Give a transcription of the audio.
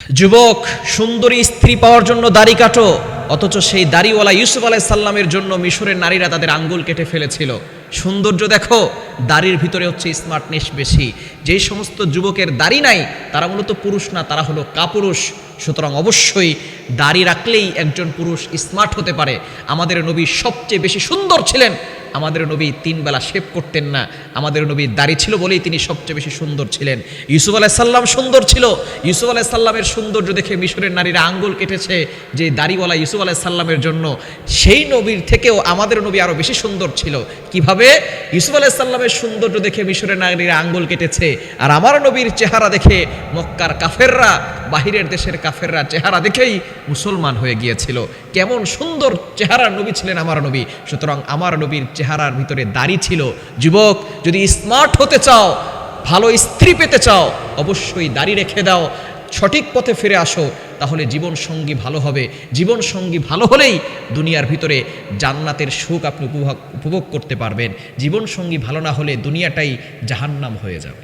যুবক, সুন্দরী স্ত্রী পাওয়ার জন্য দাড়ি কাটো, অথচ সেই দাড়িওয়ালা ইউসুফ আলাই সাল্লামের জন্য মিশরের নারীরা তাদের আঙ্গুল কেটে ফেলেছিল। সৌন্দর্য দেখো। দাড়ির ভিতরে হচ্ছে স্মার্টনেস বেশি। যেই সমস্ত যুবকের দাড়ি নাই, তারা মূলত পুরুষ না, তারা হলো কাপুরুষ। সুতরাং অবশ্যই দাড়ি রাখলেই একজন পুরুষ স্মার্ট হতে পারে। আমাদের নবী সবচেয়ে বেশি সুন্দর ছিলেন। আমাদের নবী তিন বেলা শেভ করতেন না। আমাদের নবীর দাড়ি ছিল বলেই তিনি সবচেয়ে বেশি সুন্দর ছিলেন। ইউসুফ আলাহ সাল্লাম সুন্দর ছিল। ইউসুফ আলাহ সাল্লামের সৌন্দর্য দেখে মিশরের নারীরা আঙ্গুল কেটেছে যে দাড়িওয়ালা ইউসুফ আলাহ সাল্লামের জন্য। সেই নবীর থেকেও আমাদের নবী আরও বেশি সুন্দর ছিল। কীভাবে? ইউসুফ আলাহ সাল্লামের সৌন্দর্য দেখে মিশরের নারীরা আঙ্গুল কেটেছে। আর আমার নবীর চেহারা দেখে মক্কার কাফেররা, বাহিরের দেশের কাফেররা চেহারা দেখেই মুসলমান হয়ে গিয়েছিল। কেমন সুন্দর চেহারার নবী ছিলেন আমার নবী। সুতরাং আমার নবীর চেহারার ভিতরে দাড়ি ছিল। যুবক, যদি স্মার্ট হতে চাও, ভালো স্ত্রী পেতে চাও, অবশ্যই দাড়ি রেখে দাও। সঠিক পথে ফিরে আসো, তাহলে জীবন সঙ্গী ভালো হবে। জীবন সঙ্গী ভালো হলেই দুনিয়ার ভিতরে জান্নাতের সুখ আপনি উপভোগ উপভোগ করতে পারবেন। জীবন সঙ্গী ভালো না হলে দুনিয়াটাই জাহান্নাম হয়ে যাবে।